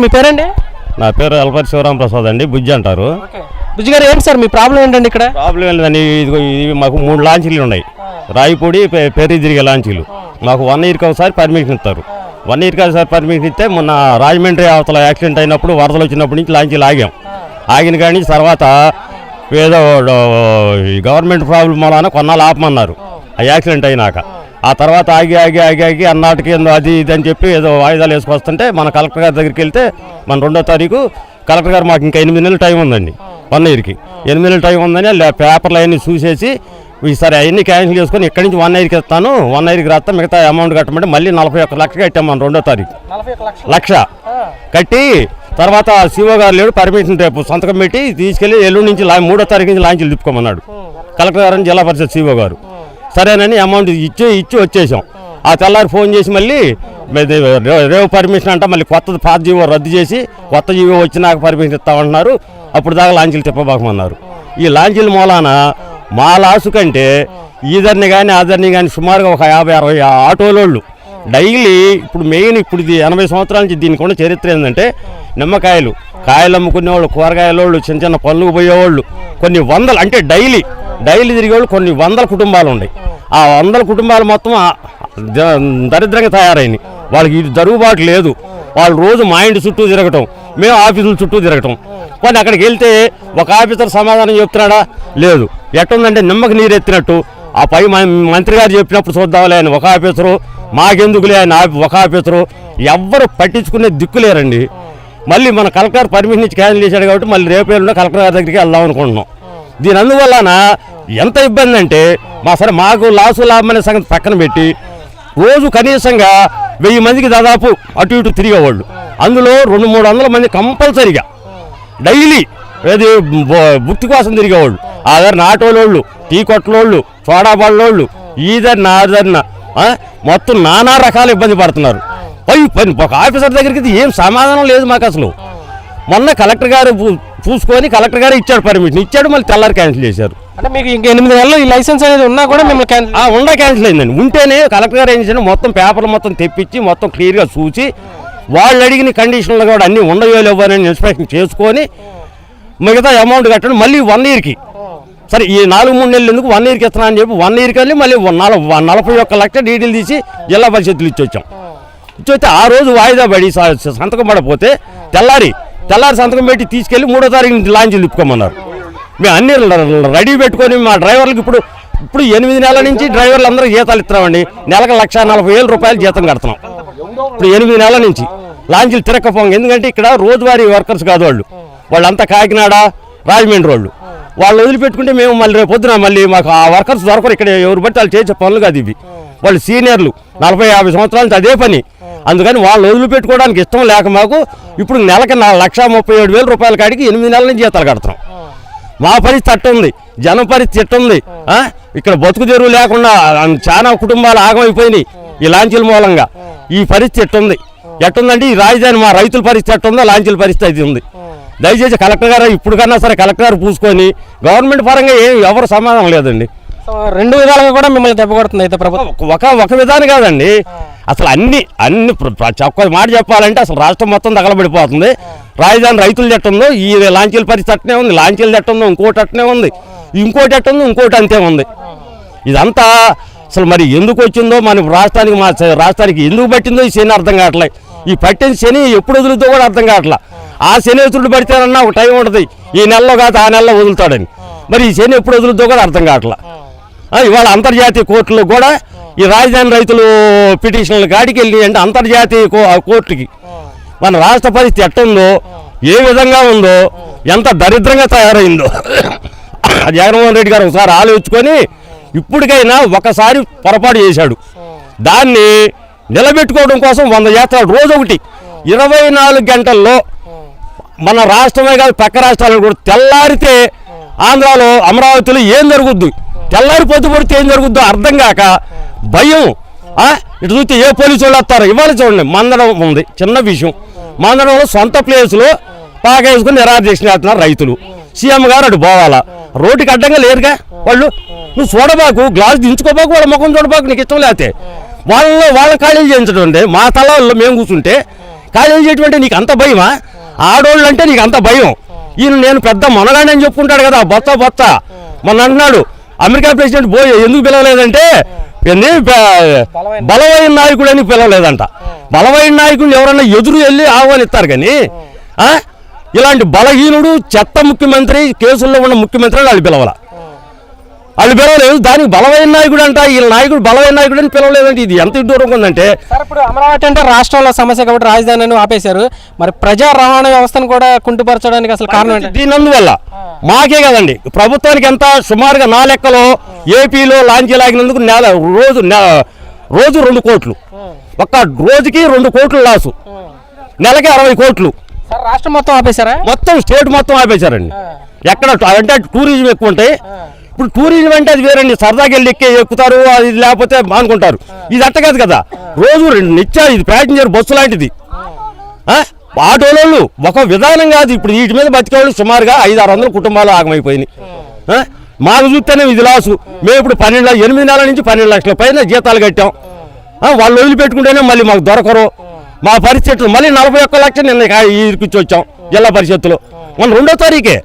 మీ పేరండి? నా పేరు అల్పరి శివరాం ప్రసాద్ అండి బుజ్జి అంటారు. బుజ్జి గారు ఏంటి సార్ మీ ప్రాబ్లం ఏంటండి ఇక్కడ? ప్రాబ్లం ఏంటండి ఇదిగో ఇవి మాకు మూడు లాంచీలు ఉన్నాయి. రాయిపూడి పెరి తిరిగే లాంచీలు. మాకు వన్ ఇయర్కి ఒకసారి పర్మిషన్ ఇస్తారు. వన్ ఇయర్కి ఒకసారి పర్మిషన్ ఇస్తే మొన్న రాజమండ్రి అవతల యాక్సిడెంట్ అయినప్పుడు వరదలు వచ్చినప్పటి నుంచి లాంచీలు ఆగాం. ఆగిన కానీ తర్వాత ఏదో ఈ గవర్నమెంట్ ప్రాబ్లం వలన కొన్నాళ్ళు ఆపమన్నారు. ఆ. యాక్సిడెంట్ అయినాక. ఆ తర్వాత ఆగి ఆగి ఆగి ఆగి అన్నాటికి ఏందో అది ఇది అని చెప్పి ఏదో వాయిదాలు వేసుకొస్తుంటే మన కలెక్టర్ గారి దగ్గరికి వెళ్తే మన రెండో తారీఖు కలెక్టర్ గారు మాకు ఇంకా ఎనిమిది నెలలు టైం ఉందండి వన్ ఇయర్కి. ఎనిమిది నెలలు టైం ఉందని పేపర్లు అవన్నీ చూసేసి ఈసారి అవన్నీ క్యాన్సిల్ చేసుకొని ఇక్కడి నుంచి వన్ ఇయర్కి ఇస్తాను వన్ ఇయర్కి రాస్తా మిగతా అమౌంట్ కట్టమంటే మళ్ళీ నలభై ఒక్క లక్ష కట్టాం మన రెండో తారీఖు. లక్ష. కట్టి తర్వాత శివ గారు లేడు పర్మిషన్ రేపు సంతకం పెట్టి తీసుకెళ్ళి ఎల్లుండి నుంచి మూడో తారీఖు నుంచి లాంచీలు తిప్పుకోమన్నాడు. కలెక్టర్ గారు జిల్లా పరిషత్ శివ గారు. సరేనని అమౌంట్ ఇచ్చి ఇచ్చి వచ్చేసాం. ఆ తెల్లారి ఫోన్ చేసి మళ్ళీ రేవు పర్మిషన్ అంట మళ్ళీ కొత్త పాత జీవో రద్దు చేసి కొత్త జీవో వచ్చినాక పర్మిషన్ ఇస్తామంటున్నారు. అప్పుడు దాకా లాంచీలు తిప్పబాకమన్నారు. ఈ లాంచీల మూలాన మా లాసు కంటే ఈదర్ని కానీ ఆదర్ని కానీ సుమారుగా ఒక యాభై అరవై ఆటోలోళ్ళు. డైలీ ఇప్పుడు మెయిన్ ఇప్పుడు ఇది ఎనభై సంవత్సరాల నుంచి దీనికి ఉన్న చరిత్ర ఏంటంటే నిమ్మకాయలు. కాయలు అమ్ముకునేవాళ్ళు కూరగాయలోళ్ళు చిన్న చిన్న పనులకు పోయేవాళ్ళు. కొన్ని వందలు అంటే డైలీ డైలీ తిరిగే వాళ్ళు కొన్ని వందల కుటుంబాలు ఉన్నాయి ఆ వందల కుటుంబాలు మొత్తం దరిద్రంగా తయారైనాయి. వాళ్ళకి ఇది జరుగుబాటు లేదు. వాళ్ళు రోజు మా ఇంటి చుట్టూ తిరగటం మేము ఆఫీసుల చుట్టూ తిరగటం. కానీ అక్కడికి వెళ్తే ఒక ఆఫీసర్ సమాధానం చెప్తున్నాడా? లేదు. ఎట్టుందంటే నిమ్మకి నీరు ఎత్తినట్టు. ఆ పై మంత్రి గారు చెప్పినప్పుడు చూద్దాంలే అని ఒక ఆఫీసరు మాకెందుకులే అని ఒక ఆఫీసరు. ఎవ్వరు పట్టించుకునే దిక్కులేరండి మళ్ళీ మన కలెక్టర్ పర్మిషన్ ఇచ్చి క్యాన్సిల్ చేశాడు కాబట్టి మళ్ళీ రేపు ఎల్లుండి కలెక్టర్ గారి దగ్గరికి వెళ్దాం అనుకుంటున్నాం. దీని అందువలన ఎంత ఇబ్బంది అంటే మా సరే మాకు లాసు లాభం అనే సంగతి పక్కన పెట్టి రోజు కనీసంగా వెయ్యి మందికి దాదాపు అటు ఇటు తిరిగేవాళ్ళు. అందులో రెండు మూడు వందల మంది కంపల్సరీగా డైలీ ఏది బ- బుక్తి కోసం తిరిగేవాళ్ళు. ఆధార్ ఆటోలోళ్ళు టీ కొట్టలోళ్ళు సోడా బళ్ళోళ్ళు ఈదర్ నాదర్న మొత్తం నానా రకాల ఇబ్బంది పడుతున్నారు. పై పని ఒక ఆఫీసర్ దగ్గరికి ఏం సమాధానం లేదు మాకు అసలు. మొన్న కలెక్టర్ గారు చూసుకొని కలెక్టర్ గారు ఇచ్చాడు పర్మిషన్ ఇచ్చాడు మళ్ళీ తెల్లారి క్యాన్సిల్ చేశారు. అంటే మీకు ఇంక ఎనిమిది నెలలు ఈ లైసెన్స్ అనేది ఉన్నా కూడా మిమ్మల్ని క్యాన్సిల్ ఆ ఉండ క్యాన్సిల్ అయిందండి. ఉంటేనే కలెక్టర్ గారు ఏం చేశారు? మొత్తం పేపర్లు మొత్తం తెప్పించి మొత్తం క్లియర్గా చూసి వాళ్ళు అడిగిన కండిషన్లు కూడా అన్నీ ఉండవో లేవో అని ఇన్స్పెక్షన్ చేసుకొని మిగతా అమౌంట్ కట్టండి. మళ్ళీ వన్ ఇయర్కి సరే ఈ నాలుగు మూడు నెలలు ఎందుకు వన్ ఇయర్కి ఇస్తున్నా అని చెప్పి వన్ ఇయర్కి వెళ్ళి మళ్ళీ నలభై నలభై ఒక్క లక్ష డీటెయిల్ తీసి జిల్లా పరిషత్తులు ఇచ్చి వచ్చాం ఇచ్చి వస్తే ఆ రోజు వాయిదా పడి సంతకం పడపోతే తెల్లారి తెల్లారి సంతకం పెట్టి తీసుకెళ్ళి మూడో తారీఖు నుంచి లాంచీలు తిప్పుకోమన్నారు. మేము అన్ని రెడీ పెట్టుకొని మా డ్రైవర్లకు ఇప్పుడు ఇప్పుడు ఎనిమిది నెలల నుంచి డ్రైవర్లు అందరూ జీతాలు ఇస్తున్నామండి. నెలకు లక్ష నలభై వేల రూపాయలు జీతం కడుతున్నాం. ఇప్పుడు ఎనిమిది నెలల నుంచి లాంచీలు తిరగకపోం ఎందుకంటే ఇక్కడ రోజువారీ వర్కర్స్ కాదు వాళ్ళు. వాళ్ళంతా కాకినాడ రాజమండ్రి వాళ్ళు వాళ్ళు వదిలిపెట్టుకుంటే మేము మళ్ళీ రేపు పొద్దున మళ్ళీ మాకు ఆ వర్కర్స్ దొరకరు. ఇక్కడ ఎవరు బట్టి వాళ్ళు చేసే పనులు కాదు ఇవి. వాళ్ళు సీనియర్లు. నలభై యాభై సంవత్సరాల నుంచి అదే పని. అందుకని వాళ్ళు వదిలిపెట్టుకోవడానికి ఇష్టం లేక మాకు ఇప్పుడు నెలకి నా లక్ష ముప్పై ఏడు వేల రూపాయల కాడికి ఎనిమిది నెలల నుంచి జీతాలు కడుతున్నాం మా పరిస్థితి అట్టుంది జనం పరిస్థితి ఎట్టుంది? ఇక్కడ బతుకు తెరువు లేకుండా చాలా కుటుంబాలు ఆగమైపోయినాయి ఈ లాంచీల మూలంగా. ఈ పరిస్థితి ఎట్టుంది ఎట్టుందంటే ఈ రాజధాని మా రైతుల పరిస్థితి ఎట్టుందో లాంచీల పరిస్థితి అయితే ఉంది. దయచేసి కలెక్టర్ గారు ఇప్పుడు కన్నా సరే కలెక్టర్ గారు పూసుకొని గవర్నమెంట్ పరంగా ఏం ఎవరు సమాధానం లేదండి. రెండు విధాలుగా కూడా మిమ్మల్ని దెబ్బ కొడుతుంది అయితే ప్రభుత్వం. ఒక ఒక విధానం కాదండి. అసలు అన్ని అన్ని ప్ర- ఒక్క మాట చెప్పాలంటే అసలు రాష్ట్రం మొత్తం తగలబడిపోతుంది. రాజధాని రైతులు జట్టుందో ఈ లాంచీల పరిస్థితి అట్నే ఉంది లాంచీలు జట్టుందో ఇంకోటి అట్నే ఉంది ఇంకోటి అట్టుంది ఇంకోటి అంతే ఉంది. ఇదంతా అసలు మరి ఎందుకు వచ్చిందో మన రాష్ట్రానికి మా రాష్ట్రానికి ఎందుకు పట్టిందో ఈ శని అర్థం కావట్లే. ఈ పట్టిన శని ఎప్పుడు వదులుతో కూడా అర్థం కావట్లా. ఆ శని ఎదురుడు పడితేనన్నా ఒక టైం ఉంటుంది ఈ నెలలో కాదు ఆ నెలలో వదులుతాడని. మరి ఈ శని ఎప్పుడు వదులుతో కూడా అర్థం కావట్లా. ఇవాళ అంతర్జాతీయ కోర్టులో కూడా ఈ రాజధాని రైతులు పిటిషన్ల కాడికి వెళ్ళి అంటే అంతర్జాతీయ కోర్టుకి. మన రాష్ట్ర పరిస్థితి ఎట్టుందో ఏ విధంగా ఉందో ఎంత దరిద్రంగా తయారైందో. జగన్మోహన్ రెడ్డి గారు ఒకసారి ఆలోచించుకొని ఇప్పటికైనా ఒకసారి పొరపాటు చేశాడు. దాన్ని నిలబెట్టుకోవడం కోసం వంద చేస్తాడు రోజు ఒకటి ఇరవై నాలుగు గంటల్లో మన రాష్ట్రమే కాదు పక్క రాష్ట్రాలు కూడా తెల్లారితే ఆంధ్రాలో అమరావతిలో ఏం జరుగుద్ది? తెల్లారి పొద్దు పడితే ఏం జరుగుద్దో అర్థం కాక భయం. ఇటు చూస్తే ఏ పోలీసు వాళ్ళు వస్తారు ఇవాళ చూడండి మందడం ఉంది చిన్న విషయం. మందడంలో సొంత ప్లేసులో పాక వేసుకుని నిరాదీక్షణ చేస్తున్నారు రైతులు. సీఎం గారు అటు పోవాలా? రోడ్డుకి అడ్డంగా లేరుగా వాళ్ళు? నువ్వు చూడబాకు గ్లాస్ దించుకోబాకు వాళ్ళ ముఖం చూడబాకు నీకు ఇష్టం లేకపోతే వాళ్ళలో వాళ్ళ ఖాళీలు చేయించడం అంటే మా తలలో మేము కూర్చుంటే ఖాళీ చేయటం అంటే నీకు అంత భయమా? ఆడోళ్ళు అంటే నీకు అంత భయం. ఈయన నేను పెద్ద మొనగాడిని చెప్పుకుంటాడు కదా బొత్త బొత్త. మొన్న అంటున్నాడు అమెరికా ప్రెసిడెంట్ పోయి ఎందుకు పిలవలేదంటే బలమైన నాయకుడు అని పిలవలేదంట. బలమైన నాయకుడిని ఎవరన్నా ఎదురు వెళ్ళి ఆహ్వానిస్తారు కానీ ఇలాంటి బలహీనుడు చెత్త ముఖ్యమంత్రి కేసుల్లో ఉన్న ముఖ్యమంత్రి వాళ్ళు పిలవాల. వాళ్ళు పిలవలేదు. దానికి బలమైన నాయకుడు అంట. ఈ నాయకుడు బలమైన నాయకుడు అని పిలవలేదంటే ఇది ఎంత దూరంగా ఉందంటే. సార్ ఇప్పుడు అమరావతి అంటే రాష్ట్రంలో సమస్య కాబట్టి రాజధానిని ఆపేశారు. మరి ప్రజా రవాణా వ్యవస్థను కూడా కుంటుపరచడానికి అసలు కారణం ఏంటి? దీని అందువల్ల మాకే కదండి. ప్రభుత్వానికి ఎంత సుమారుగా నా లెక్కలో ఏపీలో లాంచీ లాగినందుకు నెల రోజు రోజు రెండు కోట్లు. ఒక్క రోజుకి రెండు కోట్లు లాసు. నెలకి అరవై కోట్లు. రాష్ట్రం మొత్తం ఆపేశారా? మొత్తం స్టేట్ మొత్తం ఆపేశారండి. ఎక్కడ అంటే టూరిజం ఎక్కువ ఉంటాయి. ఇప్పుడు టూరిజం అంటే అది వేరండి. సరదాగా వెళ్ళి ఎక్కే ఎక్కుతారు అది లేకపోతే మానుకుంటారు. ఇది అట్ట కాదు కదా. రోజు రెండు నిత్య ఇది ప్యాసింజర్ బస్సు లాంటిది. ఆ? ఆటోలోళ్ళు ఒక విధానం కాదు. ఇప్పుడు వీటి మీద బతికేవాళ్ళు సుమారుగా ఐదు ఆరు వందల కుటుంబాలు ఆగమైపోయినాయి. మాకు చూస్తేనే ఇది లాసు మేము ఇప్పుడు పన్నెండు ఎనిమిది నెలల నుంచి పన్నెండు లక్షల పైన జీతాలు కట్టాం. వాళ్ళు వదిలిపెట్టుకుంటేనే మళ్ళీ మాకు దొరకరు. మా పరిస్థితులు మళ్ళీ నలభై ఒక్క లక్షలు నిన్న ఇరికిచ్చి వచ్చాం జిల్లా పరిషత్తులో. మన రెండో తారీఖే.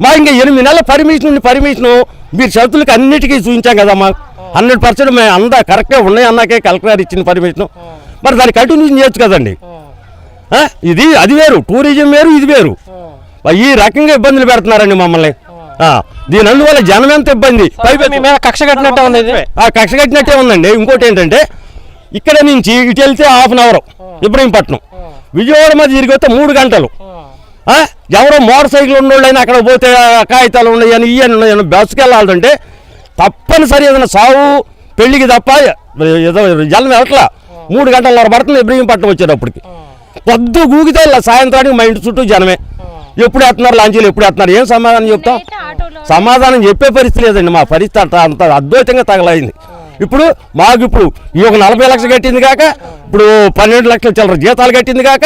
మా ఇంకా ఎనిమిది నెలల పర్మిషన్ పర్మిషను మీరు షరతులకి అన్నిటికీ చూపించాం కదా మా హండ్రెడ్ పర్సెంట్ మేము అందా కరెక్ట్గా ఉన్నాయి అన్నాకే కలెక్టర్ ఇచ్చిన పర్మిషన్. మరి దాన్ని కంటిన్యూ చేయొచ్చు కదండి? ఇది అది వేరు. టూరిజం వేరు ఇది వేరు. ఈ రకంగా ఇబ్బందులు పెడుతున్నారండి మమ్మల్ని. దీని అందువల్ల జనం ఎంత ఇబ్బంది? కక్ష కట్టినట్టు ఉంది కక్ష కట్టినట్టే ఉందండి. ఇంకోటి ఏంటంటే ఇక్కడ నుంచి ఇటు వెళ్తే half an hour Ibrahimpatnam. Vijayawada మధ్య తిరిగి వస్తే మూడు గంటలు? ఎవరో మోటార్ సైకిల్ ఉన్నోళ్ళైనా అక్కడ పోతే కాగితాలు ఉన్నాయని ఇవన్నీ ఉన్నాయని బస్సుకి వెళ్ళాలంటే తప్పనిసరి ఏదైనా సావు పెళ్ళికి తప్ప జలం వెళ్ళట్లా మూడు గంటలన్నర పడుతుంది ఇబ్రహీంపట్నం వచ్చేటప్పటికి. పొద్దు గూగితే సాయంత్రానికి మా ఇంటి చుట్టూ జనమే. ఎప్పుడు వేస్తున్నారు లాంచీలు ఎప్పుడు వేస్తున్నారు ఏం సమాధానం చెప్తాం? సమాధానం చెప్పే పరిస్థితి లేదండి మా పరిస్థితి అంత అంత అద్భుతంగా తగలైంది. ఇప్పుడు మాకు ఇప్పుడు ఈ ఒక నలభై లక్షలు కట్టింది కాక ఇప్పుడు పన్నెండు లక్షల చిల్లర జీతాలు కట్టింది కాక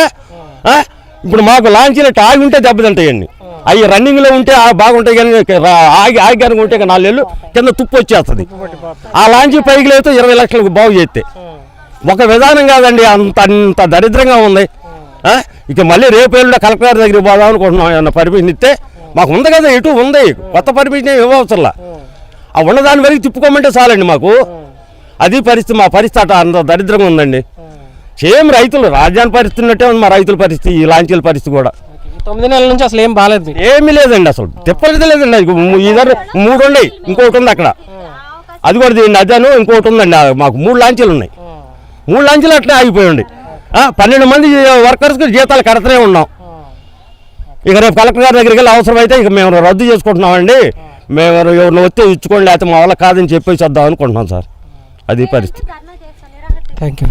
ఇప్పుడు మాకు లాంచీలు ఆగి ఉంటే దెబ్బతింటాయండి. అవి రన్నింగ్లో ఉంటే బాగుంటాయి కానీ ఆగి ఆగి కనుక ఉంటే నాలుగేళ్ళు కింద తుప్పు వచ్చేస్తుంది. ఆ లాంచీ పైకి లేకపోతే ఇరవై లక్షలకు బాగు చేస్తే. ఒక విధానం కాదండి అంత అంత దరిద్రంగా ఉంది? ఇక మళ్ళీ రేపు ఎల్లుండి కలెక్టర్ గారి దగ్గరికి పోదాం అనుకుంటున్నాం ఏమన్నా పర్మిషన్ ఇస్తే. మాకు ఉంది కదా ఎటు ఉంది. కొత్త పర్మిషన్ ఏమి ఇవ్వవసరంలా. ఆ. ఉన్నదాని వరకు తిప్పుకోమంటే చాలండి మాకు. అది పరిస్థితి మా పరిస్థితి అట అంత దరిద్రంగా ఉందండి. సేమ్ రైతులు రాజధాని పరిస్థితి ఉన్నట్టే ఉంది మా రైతుల పరిస్థితి ఈ లాంచీల పరిస్థితి కూడా. తొమ్మిది నెలల నుంచి అసలు ఏం బాగాలేదు. ఏమీ లేదండి అసలు. తిప్పలేదు లేదండి. ఇద్దరు మూడు ఉన్నాయి ఇంకోటి ఉంది అక్కడ. అది కూడా దీన్ని అదను ఇంకోటి ఉందండి. మాకు మూడు లాంచీలు ఉన్నాయి. మూడు లాంచీలు అట్లే ఆగిపోయండి పన్నెండు మంది వర్కర్స్కి జీతాలు కడుతూనే ఉన్నాం. ఇక రేపు కలెక్టర్ గారి దగ్గరికి వెళ్ళి అవసరమైతే ఇక మేము రద్దు చేసుకుంటున్నామండి. మేము ఎవరిని వస్తే ఇచ్చుకోండి లేకపోతే మా వల్ల కాదని చెప్పేసి వద్దాం అనుకుంటున్నాం సార్. అది పరిస్థితి. Thank you